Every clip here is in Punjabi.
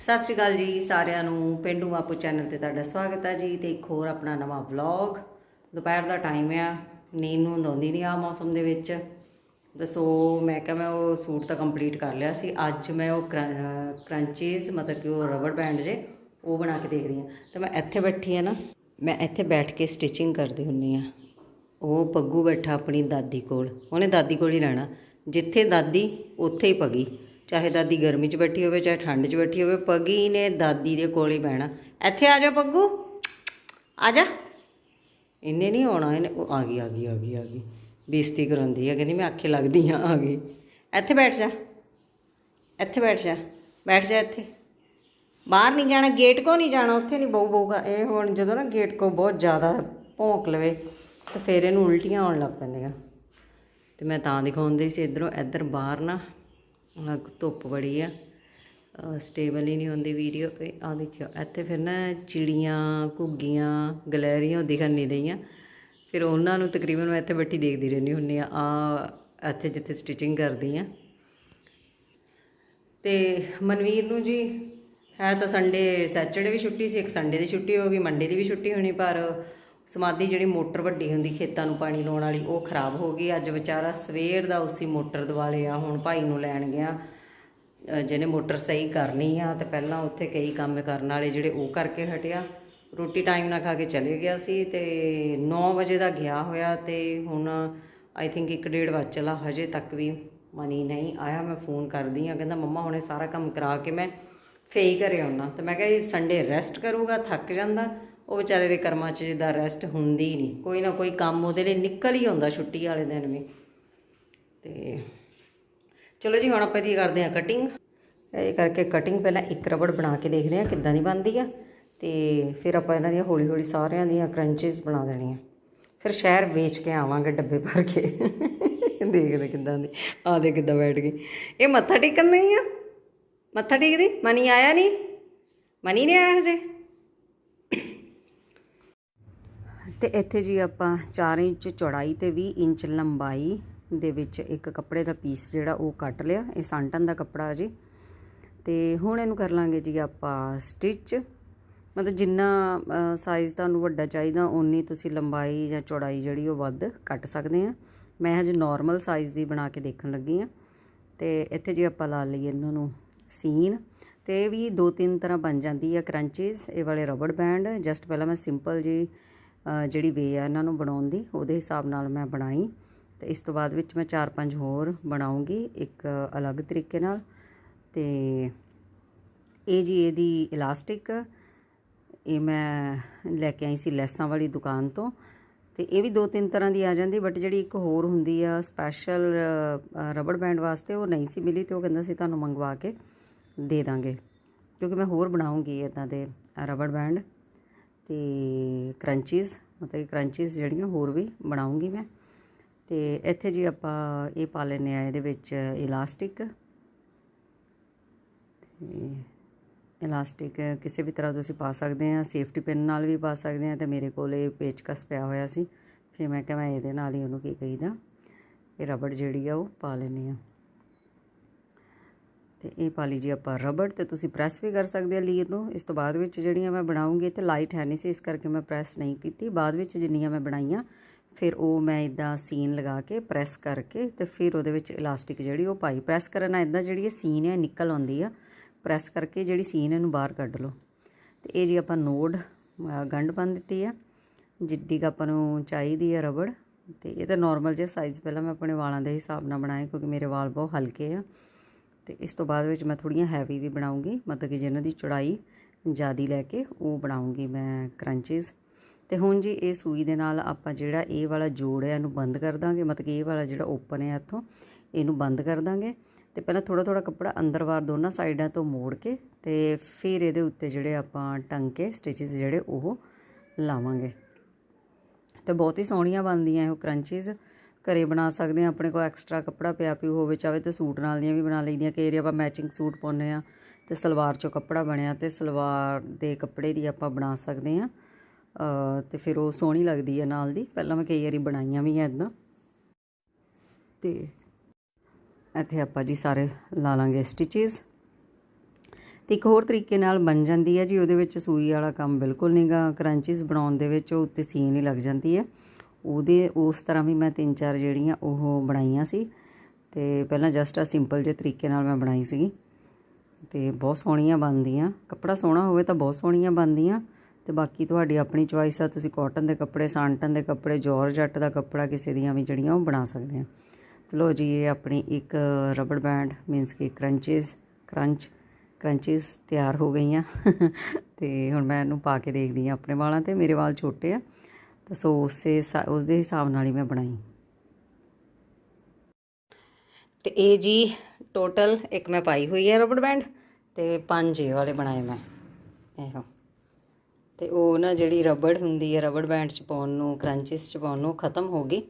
ਸਤਿ ਸ਼੍ਰੀ ਅਕਾਲ ਜੀ ਸਾਰਿਆਂ ਨੂੰ, ਪਿੰਡੂ ਮਾਪੂ ਚੈਨਲ ਤੇ ਤੁਹਾਡਾ ਸਵਾਗਤ ਹੈ ਜੀ ਤੇ ਇੱਕ ਹੋਰ ਆਪਣਾ ਨਵਾਂ ਵਲੌਗ ਦੁਪਹਿਰ ਦਾ ਟਾਈਮ ਆ, ਨੀਂਦ ਨੂੰ ਆਉਂਦੀ ਨਹੀਂ ਆ ਮੌਸਮ ਦੇ ਵਿੱਚ। ਦੱਸੋ ਮੈਂ ਕਿਹਾ ਮੈਂ ਉਹ ਸੂਟ ਤਾਂ ਕੰਪਲੀਟ ਕਰ ਲਿਆ ਸੀ। ਅੱਜ ਮੈਂ ਉਹ ਕਰੰਚੀਜ਼ ਮਤਲਬ ਕਿ ਉਹ ਰਬੜ ਬੈਂਡ ਜੇ, ਉਹ ਬਣਾ ਕੇ ਦੇਖਦੀ ਹਾਂ। ਤੇ ਮੈਂ ਇੱਥੇ ਬੈਠੀ ਆ ਨਾ, ਮੈਂ ਇੱਥੇ ਬੈਠ ਕੇ ਸਟਿਚਿੰਗ ਕਰਦੀ ਹੁੰਨੀ ਆ ਉਹ ਪੱਗੂ ਬੈਠਾ ਆਪਣੀ ਦਾਦੀ ਕੋਲ, ਉਹਨੇ ਦਾਦੀ ਕੋਲ ਹੀ ਰਹਿਣਾ। ਜਿੱਥੇ ਦਾਦੀ, ਉੱਥੇ ਹੀ ਪਗੀ। ਚਾਹੇ ਦਾਦੀ ਗਰਮੀ 'ਚ ਬੈਠੀ ਹੋਵੇ, ਚਾਹੇ ਠੰਡ 'ਚ ਬੈਠੀ ਹੋਵੇ, ਪੱਗੀ ਨੇ ਦਾਦੀ ਦੇ ਕੋਲ ਹੀ ਬਹਿਣਾ। ਇੱਥੇ ਆ ਜਾ ਪੱਗੂ। ਆ ਜਾ। ਇਹਨੇ ਨਹੀਂ ਆਉਣਾ, ਇਹਨੇ ਉਹ ਆ ਗਈ ਆ ਗਈ ਆ ਗਈ ਆ ਗਈ। ਬੇਇੱਜ਼ਤੀ ਕਰਾਉਂਦੀ ਆ, ਕਹਿੰਦੀ ਮੈਂ ਆਖੇ ਲੱਗਦੀ ਆ ਆ ਗਈ। ਇੱਥੇ ਬੈਠ ਜਾ। ਇੱਥੇ ਬੈਠ ਜਾ। ਬੈਠ ਜਾ ਇੱਥੇ। ਬਾਹਰ ਨਹੀਂ ਜਾਣਾ, ਗੇਟ ਕੋ ਨਹੀਂ ਜਾਣਾ, ਉੱਥੇ ਨਹੀਂ ਬਹੁ ਬਹੁਗਾ ਇਹ ਹੁਣ ਜਦੋਂ ਨਾ ਗੇਟ ਕੋ ਬਹੁਤ ਜ਼ਿਆਦਾ ਭੌਂਕ ਲਵੇ, ਤਾਂ ਫਿਰ ਇਹਨੂੰ ਉਲਟੀਆਂ ਆਉਣ ਲੱਗ ਪੈਂਦੀਆਂ। ਤੇ ਮੈਂ ਤਾਂ ਦਿਖਾਉਂਦੀ ਸੀ ਇਧਰੋਂ, ਇੱਧਰ ਬਾਹਰ ਨਾ ਆਹ ਧੁੱਪ ਬੜੀ ਆ। ਸਟੇਬਲ ਹੀ ਨਹੀਂ ਹੁੰਦੀ ਵੀਡੀਓ ਆ ਦੇਖਿਓ, ਇੱਥੇ ਫਿਰ ਨਾ ਚਿੜੀਆਂ, ਘੁੱਗੀਆਂ, ਗਲੈਰੀਆਂ ਦਿਖਣ ਨਹੀਂ ਰਹੀਆਂ ਫਿਰ ਉਹਨਾਂ ਨੂੰ ਤਕਰੀਬਨ ਮੈਂ ਇੱਥੇ ਬੈਠੀ ਦੇਖਦੀ ਰਹਿੰਦੀ ਹੁੰਨੀ ਆ। ਆ ਇੱਥੇ ਜਿੱਥੇ ਸਟਿਚਿੰਗ ਕਰਦੀ ਆ। ਤੇ ਮਨਵੀਰ ਨੂੰ ਜੀ, ਹੈ ਤਾਂ ਸੰਡੇ ਸੈਚਰਡੇ ਵੀ ਛੁੱਟੀ ਸੀ, ਇੱਕ ਸੰਡੇ ਦੀ ਛੁੱਟੀ ਹੋ ਗਈ ਮੰਡੇ ਦੀ ਵੀ ਛੁੱਟੀ ਹੋਣੀ, ਪਰ ਸਮਾਧੀ ਜਿਹੜੀ ਮੋਟਰ ਵੱਡੀ ਹੁੰਦੀ, ਖੇਤਾਂ ਨੂੰ ਪਾਣੀ ਲਾਉਣ ਵਾਲੀ, ਉਹ ਖਰਾਬ ਹੋ ਗਈ। ਅੱਜ ਵਿਚਾਰਾ ਸਵੇਰ ਦਾ ਉਸੇ ਮੋਟਰ ਦੁਆਲੇ ਆ, ਹੁਣ ਭਾਈ ਨੂੰ ਲੈਣ ਗਿਆ। ਜਿਹਨੇ ਮੋਟਰ ਸਹੀ ਕਰਨੀ ਆ, ਤੇ ਪਹਿਲਾਂ ਉੱਥੇ ਕਈ ਕੰਮ ਕਰਨ ਵਾਲੇ ਜਿਹੜੇ ਉਹ ਕਰਕੇ ਹਟਿਆ। ਰੋਟੀ ਟਾਈਮ ਨਾਲ ਖਾ ਕੇ ਚਲੇ ਗਿਆ ਸੀ ਤੇ 9 ਵਜੇ ਦਾ ਗਿਆ ਹੋਇਆ ਤੇ ਹੁਣ ਆਈ ਥਿੰਕ 1:30 ਵਜ ਚਲਾ, ਹਜੇ ਤੱਕ ਵੀ ਮਨੀ ਨਹੀਂ ਆਇਆ। ਮੈਂ ਫੋਨ ਕਰਦੀ ਆ ਕਹਿੰਦਾ, ਮੰਮਾ, ਹੁਣੇ ਸਾਰਾ ਕੰਮ ਕਰਾ ਕੇ ਮੈਂ ਫੇਈ ਘਰੇ ਆਉਣਾ ਤੇ ਮੈਂ ਕਿਹਾ ਸੰਡੇ ਰੈਸਟ ਕਰੂਗਾ, ਥੱਕ ਜਾਂਦਾ। ਉਹ ਵਿਚਾਰੇ ਦੇ ਕਰਮਾਂ 'ਚ ਜਿੱਦਾਂ ਰੈਸਟ ਹੁੰਦੀ ਨਹੀਂ। ਕੋਈ ਨਾ ਕੋਈ ਕੰਮ ਉਹਦੇ ਲਈ ਨਿਕਲ ਹੀ ਆਉਂਦਾ ਛੁੱਟੀ ਵਾਲੇ ਦਿਨ ਵੀ। ਤੇ ਚਲੋ ਜੀ, ਹੁਣ ਆਪਾਂ ਇਹਦੀ ਕਰਦੇ ਹਾਂ ਕਟਿੰਗ ਇਹ ਕਰਕੇ ਕਟਿੰਗ ਪਹਿਲਾਂ ਇੱਕ ਰਬੜ ਬਣਾ ਕੇ ਦੇਖਦੇ ਹਾਂ ਕਿੱਦਾਂ ਦੀ ਬਣਦੀ ਆ। ਤੇ ਫਿਰ ਆਪਾਂ ਇਹਨਾਂ ਦੀਆਂ ਹੌਲੀ ਹੌਲੀ ਸਾਰਿਆਂ ਦੀਆਂ ਕਰੰਚੀਜ਼ ਬਣਾ ਦੇਣੀਆਂ। ਫਿਰ ਸ਼ਹਿਰ ਵੇਚ ਕੇ ਆਵਾਂਗੇ ਡੱਬੇ ਭਰ ਕੇ। ਦੇਖਦੇ ਕਿੱਦਾਂ ਦੀ। ਆ ਦੇ ਕਿੱਦਾਂ ਬੈਠ ਗਈ। ਇਹ ਮੱਥਾ ਟੇਕਣ ਨਹੀਂ ਆ? ਮੱਥਾ ਟੇਕਦੀ? ਮਨੀ ਆਇਆ ਨਹੀਂ? ਮਨੀ ਨਹੀਂ ਆਇਆ ਹਜੇ? ਤੇ ਇੱਥੇ ਜੀ ਆਪਾਂ 4 ਇੰਚ ਚੌੜਾਈ ਤੇ 20 ਇੰਚ ਲੰਬਾਈ ਦੇ ਵਿੱਚ ਇੱਕ ਕੱਪੜੇ ਦਾ ਪੀਸ ਜਿਹੜਾ ਉਹ ਕੱਟ ਲਿਆ। ਇਹ ਸੰਟਨ ਦਾ ਕੱਪੜਾ ਜੀ। ਤੇ ਹੁਣ ਇਹਨੂੰ ਕਰ ਲਾਂਗੇ ਜੀ ਆਪਾਂ ਸਟਿਚ। ਮਤਲਬ ਜਿੰਨਾ ਸਾਈਜ਼ ਤੁਹਾਨੂੰ ਵੱਡਾ ਚਾਹੀਦਾ, ਓਨੀ ਤੁਸੀਂ ਲੰਬਾਈ ਜਾਂ ਚੌੜਾਈ ਜਿਹੜੀ ਉਹ ਵੱਧ ਕੱਟ ਸਕਦੇ ਆ। ਮੈਂ ਹਜੇ ਨਾਰਮਲ ਸਾਈਜ਼ ਦੀ ਬਣਾ ਕੇ ਦੇਖਣ ਲੱਗੀ ਆ। ਤੇ ਇੱਥੇ ਜੀ ਆਪਾਂ ਲਾ ਲਈਏ ਇਹਨਾਂ ਨੂੰ ਸੀਨ। ਤੇ ਇਹ ਵੀ ਦੋ ਤਿੰਨ ਤਰ੍ਹਾਂ ਬਣ ਜਾਂਦੀ ਆ ਕਰੰਚੀਜ਼ ਇਹ ਵਾਲੇ ਰਬੜ ਬੈਂਡ ਜਸਟ ਪਹਿਲਾਂ ਮੈਂ ਸਿੰਪਲ ਜੀ ਜਿਹੜੀ ਵੇ ਆ ਇਹਨਾਂ ਨੂੰ ਬਣਾਉਣ ਦੀ, ਉਹਦੇ ਹਿਸਾਬ ਨਾਲ ਮੈਂ ਬਣਾਈ। ਤੇ ਇਸ ਤੋਂ ਬਾਅਦ ਵਿੱਚ ਮੈਂ ਚਾਰ ਪੰਜ ਹੋਰ ਬਣਾਉਂਗੀ, ਇੱਕ ਅਲੱਗ ਤਰੀਕੇ ਨਾਲ। ਤੇ ਇਹ ਜੀ, ਇਹਦੀ ਇਲਾਸਟਿਕ, ਇਹ ਮੈਂ ਲੈ ਕੇ ਆਈ ਸੀ ਲੈਸਾਂ ਵਾਲੀ ਦੁਕਾਨ ਤੋਂ। ਤੇ ਇਹ ਵੀ ਦੋ ਤਿੰਨ ਤਰ੍ਹਾਂ ਦੀ ਆ ਜਾਂਦੀ, ਬਟ ਜਿਹੜੀ ਇੱਕ ਹੋਰ ਹੁੰਦੀ ਆ, ਸਪੈਸ਼ਲ ਰਬੜ ਬੈਂਡ ਵਾਸਤੇ ਉਹ ਨਹੀਂ ਸੀ ਮਿਲੀ, ਤੇ ਉਹ ਕਹਿੰਦਾ ਸੀ ਤੁਹਾਨੂੰ ਮੰਗਵਾ ਕੇ ਦੇ ਦਾਂਗੇ। ਕਿਉਂਕਿ ਮੈਂ ਹੋਰ ਬਣਾਉਂਗੀ ਇਦਾਂ ਦੇ ਰਬੜ ਬੈਂਡ। ਤੇ ਕਰੰਚੀਜ਼ ਮਤਲਬ ਕਰੰਚੀਜ਼ ਜਿਹੜੀਆਂ ਹੋਰ ਵੀ ਬਣਾਉਂਗੀ ਮੈਂ। ਤੇ ਇੱਥੇ ਜੀ ਆਪਾਂ ਇਹ ਪਾ ਲੈਨੇ ਆ ਇਹਦੇ ਵਿੱਚ ਇਲਾਸਟਿਕ ਤੇ ਇਲਾਸਟਿਕ ਕਿਸੇ ਵੀ ਤਰ੍ਹਾਂ ਤੁਸੀਂ ਪਾ ਸਕਦੇ ਆ ਸੇਫਟੀ ਪਿਨ ਨਾਲ ਵੀ ਪਾ ਸਕਦੇ ਆ ਤੇ ਮੇਰੇ ਕੋਲ ਇਹ ਪੇਚਕਸ ਪਿਆ ਹੋਇਆ ਸੀ। ਫਿਰ ਮੈਂ ਕਿਹਾ ਮੈਂ ਇਹਦੇ ਨਾਲ ਹੀ ਉਹਨੂੰ ਕੀ ਕਹੀਦਾ, ਇਹ ਰਬੜ ਜਿਹੜੀ ਆ ਉਹ ਪਾ ਲੈਨੇ ਆ ਤੇ ਇਹ ਪਾ ਲਈ ਜੀ ਆਪਾਂ ਰਬੜ ਤੇ ਤੁਸੀਂ ਪ੍ਰੈਸ ਵੀ ਕਰ ਸਕਦੇ ਆ ਲੀਰ ਨੂੰ। ਇਸ ਤੋਂ ਬਾਅਦ ਵਿੱਚ ਜਿਹੜੀਆਂ ਮੈਂ ਬਣਾਉਂਗੀ ਤੇ ਲਾਈਟ ਹੈ ਨਹੀਂ ਸੀ, ਇਸ ਕਰਕੇ ਮੈਂ ਪ੍ਰੈਸ ਨਹੀਂ ਕੀਤੀ। ਬਾਅਦ ਵਿੱਚ ਜਿੰਨੀਆਂ ਮੈਂ ਬਣਾਈਆਂ, ਫਿਰ ਉਹ ਮੈਂ ਇਦਾਂ ਸੀਨ ਲਗਾ ਕੇ ਪ੍ਰੈਸ ਕਰਕੇ ਤੇ ਫਿਰ ਉਹਦੇ ਵਿੱਚ ਇਲਾਸਟਿਕ ਜਿਹੜੀ ਉਹ ਪਾਈ। ਪ੍ਰੈਸ ਕਰਨ ਨਾਲ ਇਦਾਂ ਜਿਹੜੀ ਇਹ ਸੀਨ ਹੈ ਨਿਕਲ ਆਉਂਦੀ ਆ। ਪ੍ਰੈਸ ਕਰਕੇ ਜਿਹੜੀ ਸੀਨ ਇਹਨੂੰ ਬਾਹਰ ਕੱਢ ਲਓ। ਤੇ ਇਹ ਜੀ ਆਪਾਂ ਨੋਡ ਗੰਢ ਬੰਨ ਦਿੱਤੀ ਆ। ਜਿੱਡੀ ਕੁ ਆਪਾਂ ਨੂੰ ਚਾਹੀਦੀ ਆ ਰਬੜ। ਤੇ ਇਹ ਤਾਂ ਨਾਰਮਲ ਜਿਹਾ ਸਾਈਜ਼ ਪਹਿਲਾਂ ਮੈਂ ਆਪਣੇ ਵਾਲਾਂ ਦੇ ਹਿਸਾਬ ਨਾਲ ਬਣਾਏ, ਕਿਉਂਕਿ ਮੇਰੇ ਵਾਲ ਬਹੁਤ ਹਲਕੇ ਆ। ਤੇ ਇਸ ਤੋਂ ਬਾਅਦ ਵਿੱਚ ਮੈਂ ਥੋੜੀਆਂ ਹੈਵੀ ਵੀ ਬਣਾਉਂਗੀ, ਮਤਲਬ ਕਿ ਜਿਹਨਾਂ ਦੀ ਚੌੜਾਈ ਜ਼ਿਆਦੀ ਲੈ ਕੇ ਉਹ ਬਣਾਉਂਗੀ ਮੈਂ ਕਰੰਚੀਜ਼ ਤੇ ਹੁਣ ਜੀ ਇਹ ਸੂਈ ਦੇ ਨਾਲ ਆਪਾਂ ਜਿਹੜਾ ਇਹ ਵਾਲਾ ਜੋੜ ਹੈ, ਇਹਨੂੰ ਬੰਦ ਕਰ ਦਾਂਗੇ। ਮਤਲਬ ਕਿ ਇਹ ਵਾਲਾ ਜਿਹੜਾ ਓਪਨ ਹੈ ਇੱਥੋਂ, ਇਹਨੂੰ ਬੰਦ ਕਰ ਦਾਂਗੇ। ਤੇ ਪਹਿਲਾਂ ਥੋੜਾ ਥੋੜਾ ਕੱਪੜਾ ਅੰਦਰ ਵਾਰ ਦੋਨਾਂ ਸਾਈਡਾਂ ਤੋਂ ਮੋੜ ਕੇ ਤੇ ਫਿਰ ਇਹਦੇ ਉੱਤੇ ਜਿਹੜੇ ਆਪਾਂ ਟੰਗ ਕੇ ਸਟਿਚਸ ਜਿਹੜੇ ਉਹ ਲਾਵਾਂਗੇ। ਤੇ ਬਹੁਤ ਹੀ ਸੋਹਣੀਆਂ ਬਣਦੀਆਂ ਇਹ ਕਰੰਚੀਜ਼ ਘਰੇ ਬਣਾ ਸਕਦੇ ਆ ਆਪਣੇ ਕੋਲ ਐਕਸਟਰਾ ਕੱਪੜਾ ਪਿਆ ਪਿਉ ਹੋਵੇ, ਚਾਹੇ ਤੇ ਸੂਟ ਨਾਲ ਦੀਆਂ ਵੀ ਬਣਾ ਲਈਦੀਆਂ ਕਈ ਵਾਰੀ ਆਪਾਂ ਮੈਚਿੰਗ ਸੂਟ ਪਾਉਂਦੇ ਆ ਤੇ ਸਲਵਾਰ ਚੋਂ ਕੱਪੜਾ ਬਣਿਆ ਤੇ ਸਲਵਾਰ ਦੇ ਕੱਪੜੇ ਦੀ ਆਪਾਂ ਬਣਾ ਸਕਦੇ ਆ ਤੇ ਫਿਰ ਉਹ ਸੋਹਣੀ ਲੱਗਦੀ ਹੈ ਨਾਲ ਦੀ, ਪਹਿਲਾਂ ਮੈਂ ਕਈ ਵਾਰੀ ਬਣਾਈਆਂ ਵੀ ਆ ਇਦਾਂ ਤੇ ਇੱਥੇ ਆਪਾਂ ਜੀ ਸਾਰੇ ਲਾ ਲਾਂਗੇ ਸਟਿਚਸ ਤੇ ਇੱਕ ਹੋਰ ਤਰੀਕੇ ਨਾਲ ਬਣ ਜਾਂਦੀ ਹੈ ਜੀ, ਉਹਦੇ ਵਿੱਚ ਸੂਈ ਵਾਲਾ ਕੰਮ ਬਿਲਕੁਲ ਨਹੀਂਗਾ ਕਰੰਚੀਸ ਬਣਾਉਣ ਦੇ ਵਿੱਚ ਉਹ ਉੱਤੇ ਸੀਨ ਹੀ ਲੱਗ ਜਾਂਦੀ ਹੈ। ਉਹਦੇ, ਉਸ ਤਰ੍ਹਾਂ ਵੀ ਮੈਂ ਤਿੰਨ ਚਾਰ ਜਿਹੜੀਆਂ ਉਹ ਬਣਾਈਆਂ ਸੀ। ਤੇ ਪਹਿਲਾਂ ਜਸਟ ਆ ਸਿੰਪਲ ਜਿਹੇ ਤਰੀਕੇ ਨਾਲ ਮੈਂ ਬਣਾਈ ਸੀਗੀ। ਤੇ ਬਹੁਤ ਸੋਹਣੀਆਂ ਬਣਦੀਆਂ। ਕੱਪੜਾ ਸੋਹਣਾ ਹੋਵੇ ਤਾਂ ਬਹੁਤ ਸੋਹਣੀਆਂ ਬਣਦੀਆਂ। ਤੇ ਬਾਕੀ ਤੁਹਾਡੀ ਆਪਣੀ ਚੁਆਇਸ ਆ, ਤੁਸੀਂ ਕਾਟਨ ਦੇ ਕੱਪੜੇ ਸਾਂਟਨ ਦੇ ਕੱਪੜੇ ਜੋਰਜੱਟ ਦਾ ਕੱਪੜਾ ਕਿਸੇ ਦੀਆਂ ਵੀ ਜਿਹੜੀਆਂ ਉਹ ਬਣਾ ਸਕਦੇ ਆ। ਤੇ ਲੋ ਜੀ, ਇਹ ਆਪਣੀ ਇੱਕ ਰਬੜ ਬੈਂਡ ਮੀਨਸ ਕਿ ਕਰੰਚੀਸ ਕਰੰਚ ਕਰੰਚੀਸ ਤਿਆਰ ਹੋ ਗਈਆਂ। ਤੇ ਹੁਣ ਮੈਂ ਇਹਨੂੰ ਪਾ ਕੇ ਦੇਖਦੀ ਆ ਆਪਣੇ ਵਾਲਾਂ ਤੇ। ਮੇਰੇ ਵਾਲ ਛੋਟੇ ਆ। ਤਾਂ ਸੋ ਉਸੇ ਉਸ ਦੇ ਹਿਸਾਬ ਨਾਲ ਹੀ ਮੈਂ ਬਣਾਈ। ਤੇ ਇਹ ਜੀ ਟੋਟਲ ਇੱਕ ਮੈਂ ਪਾਈ ਹੋਈ ਹੈ ਰਬੜ ਬੈਂਡ ਤੇ ਪੰਜ ਇਹ ਵਾਲੇ ਬਣਾਏ ਮੈਂ, ਇਹੋ। ਤੇ ਉਹ ਨਾ ਜਿਹੜੀ ਰਬੜ ਹੁੰਦੀ ਹੈ ਰਬੜ ਬੈਂਡ ਚ ਪਾਉਣ ਨੂੰ ਕਰੰਚਿਸ ਚ ਪਾਉਣ ਨੂੰ ਖਤਮ ਹੋ ਗਈ।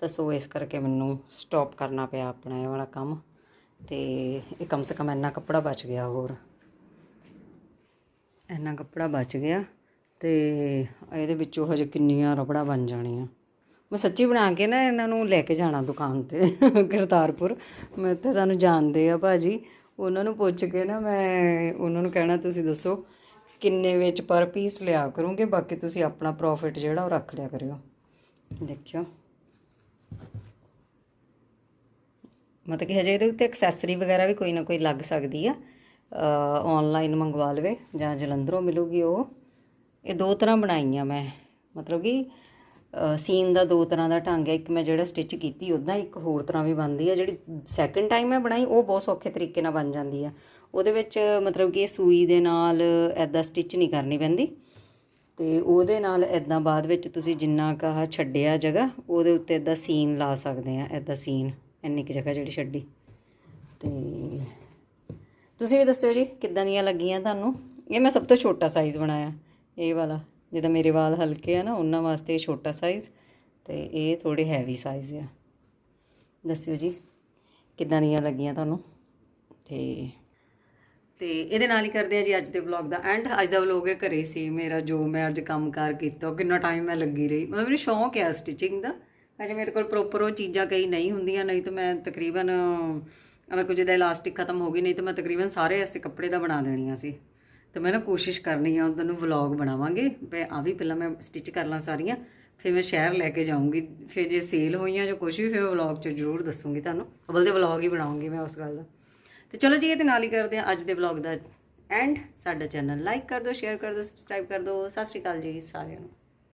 ਤਾਂ ਸੋ ਇਸ ਕਰਕੇ ਮੈਨੂੰ ਸਟਾਪ ਕਰਨਾ ਪਿਆ ਆਪਣਾ ਇਹ ਵਾਲਾ ਕੰਮ। ਤੇ ਇਹ ਕਮ ਸੇ ਕਮ ਇੰਨਾ ਕੱਪੜਾ ਬਚ ਗਿਆ ਹੋਰ। ਇੰਨਾ ਕੱਪੜਾ ਬਚ ਗਿਆ। ਤੇ ਇਹਦੇ ਵਿੱਚੋਂ ਹਜੇ ਕਿੰਨੀਆਂ ਰਬੜਾਂ ਬਣ ਜਾਣੀਆਂ। ਮੈਂ ਸੱਚੀ ਬਣਾ ਕੇ ਨਾ ਇਹਨਾਂ ਨੂੰ ਲੈ ਕੇ ਜਾਣਾ ਦੁਕਾਨ ਤੇ ਕਰਤਾਰਪੁਰ ਮੈਂ ਤੇ ਸਾਨੂੰ ਜਾਣਦੇ ਆ ਭਾਜੀ। ਉਹਨਾਂ ਨੂੰ ਪੁੱਛ ਕੇ ਨਾ ਮੈਂ ਉਹਨਾਂ ਨੂੰ ਕਹਿਣਾ, ਤੁਸੀਂ ਦੱਸੋ ਕਿੰਨੇ ਵਿੱਚ ਪਰ ਪੀਸ ਲਿਆ ਕਰੂੰਗੇ? ਬਾਕੀ ਤੁਸੀਂ ਆਪਣਾ ਪ੍ਰੋਫਿਟ ਜਿਹੜਾ ਉਹ ਰੱਖ ਲਿਆ ਕਰਿਓ। ਦੇਖਿਓ। ਮਤਲਬ ਕਿ ਹਜੇ ਇਹਦੇ ਉੱਤੇ ਐਕਸੈਸਰੀ ਵਗੈਰਾ ਵੀ ਕੋਈ ਨਾ ਕੋਈ ਲੱਗ ਸਕਦੀ ਆ। ਆਨਲਾਈਨ ਮੰਗਵਾ ਲਵੇ ਜਾਂ ਜਲੰਧਰੋਂ ਮਿਲੂਗੀ ਉਹ। ਇਹ ਦੋ ਤਰ੍ਹਾਂ ਬਣਾਈਆਂ ਮੈਂ। ਮਤਲਬ ਕਿ ਸੀਨ ਦਾ ਦੋ ਤਰ੍ਹਾਂ ਦਾ ਢੰਗ ਹੈ। ਇੱਕ ਮੈਂ ਜਿਹੜਾ ਸਟਿਚ ਕੀਤੀ ਉਦਾਂ ਇੱਕ ਹੋਰ ਤਰ੍ਹਾਂ ਵੀ ਬਣਦੀ ਹੈ। ਜਿਹੜੀ ਸੈਕੰਡ ਟਾਈਮ ਮੈਂ ਬਣਾਈ, ਉਹ ਬਹੁਤ ਸੌਖੇ ਤਰੀਕੇ ਨਾਲ ਬਣ ਜਾਂਦੀ ਆ ਉਹਦੇ ਵਿੱਚ ਮਤਲਬ ਕਿ ਸੂਈ ਦੇ ਨਾਲ ਐਦਾਂ ਸਟਿਚ ਨਹੀਂ ਕਰਨੀ ਪੈਂਦੀ। ਤੇ ਉਹਦੇ ਨਾਲ ਐਦਾਂ ਬਾਅਦ ਵਿੱਚ ਤੁਸੀਂ ਜਿੰਨਾ ਕਾ ਛੱਡਿਆ ਜਗ੍ਹਾ, ਉਹਦੇ ਉੱਤੇ ਐਦਾਂ ਸੀਨ ਲਾ ਸਕਦੇ ਆ ਐਦਾਂ ਸੀਨ। ਇੰਨੀ ਕੁ ਜਗ੍ਹਾ ਜਿਹੜੀ ਛੱਡੀ। ਤੇ ਤੁਸੀਂ ਵੀ ਦੱਸਿਓ ਜੀ, ਕਿੱਦਾਂ ਦੀਆਂ ਲੱਗੀਆਂ ਤੁਹਾਨੂੰ? ਇਹ ਮੈਂ ਸਭ ਤੋਂ ਛੋਟਾ ਸਾਈਜ਼ ਬਣਾਇਆ। ਇਹ ਵਾਲਾ, ਜਿੱਦਾਂ ਮੇਰੇ ਵਾਲ ਹਲਕੇ ਆ ਨਾ, ਉਹਨਾਂ ਵਾਸਤੇ ਛੋਟਾ ਸਾਈਜ਼ ਤੇ ਇਹ ਥੋੜੇ ਹੈਵੀ ਸਾਈਜ਼ ਆ। ਦੱਸਿਓ ਜੀ, ਕਿੱਦਾਂ ਦੀਆਂ ਲੱਗੀਆਂ ਤੁਹਾਨੂੰ? ਤੇ ਤੇ ਇਹਦੇ ਨਾਲ ਹੀ ਕਰਦੇ ਆ ਜੀ ਅੱਜ ਦੇ ਵਲੌਗ ਦਾ ਐਂਡ ਅੱਜ ਦਾ ਵਲੌਗ ਇਹ ਘਰੇ ਸੀ ਮੇਰਾ, ਜੋ ਮੈਂ ਅੱਜ ਕੰਮ ਕੰਮਕਾਰ ਕੀਤਾ, ਉਹ ਕਿੰਨਾ ਟਾਈਮ ਮੈਂ ਲੱਗੀ ਰਹੀ। ਮਤਲਬ ਮੈਨੂੰ ਸ਼ੌਂਕ ਹੈ ਸਟਿਚਿੰਗ ਦਾ। ਅਜੇ ਮੇਰੇ ਕੋਲ ਪ੍ਰੋਪਰ ਉਹ ਚੀਜ਼ਾਂ ਕਈ ਨਹੀਂ ਹੁੰਦੀਆਂ, ਨਹੀਂ ਤਾਂ ਮੈਂ ਤਕਰੀਬਨ ਮੈਂ ਕੁਝ ਦਾ ਇਲਾਸਟਿਕ ਖਤਮ ਹੋ ਗਈ, ਨਹੀਂ ਤਾਂ ਮੈਂ ਤਕਰੀਬਨ ਸਾਰੇ ਐਸੇ ਕੱਪੜੇ ਦਾ ਬਣਾ ਦੇਣੀਆਂ ਸੀ। ਤੇ ਮੈਂ ਨਾ ਕੋਸ਼ਿਸ਼ ਕਰਨੀ ਆ ਉਹਨਾਂ ਨੂੰ ਵਲੌਗ ਬਣਾਵਾਂਗੇ। ਮੈਂ ਆ ਵੀ ਪਹਿਲਾਂ ਮੈਂ ਸਟਿਚ ਕਰ ਲਾਂ ਸਾਰੀਆਂ, ਫਿਰ ਮੈਂ ਸ਼ਹਿਰ ਲੈ ਕੇ ਜਾਊਂਗੀ। ਫਿਰ ਜੇ ਸੇਲ ਹੋਈਆਂ ਜਾਂ ਕੁਝ ਵੀ, ਫਿਰ ਵਲੌਗ 'ਚ ਜ਼ਰੂਰ ਦੱਸੂਗੀ ਤੁਹਾਨੂੰ। ਅਵਲ ਦੇ ਵਲੌਗ ਹੀ ਬਣਾਉਂਗੀ ਮੈਂ ਉਸ ਗੱਲ ਦਾ। ਤੇ ਚਲੋ ਜੀ ਇਹਦੇ ਨਾਲ ਹੀ ਕਰਦੇ ਹਾਂ ਅੱਜ ਦੇ ਵਲੌਗ ਦਾ ਐਂਡ ਸਾਡਾ ਚੈਨਲ ਲਾਈਕ ਕਰ ਦਿਓ ਸ਼ੇਅਰ ਕਰ ਦਿਓ ਸਬਸਕ੍ਰਾਈਬ ਕਰ ਦਿਓ। ਸਤਿ ਸ਼੍ਰੀ ਅਕਾਲ ਜੀ ਸਾਰਿਆਂ ਨੂੰ।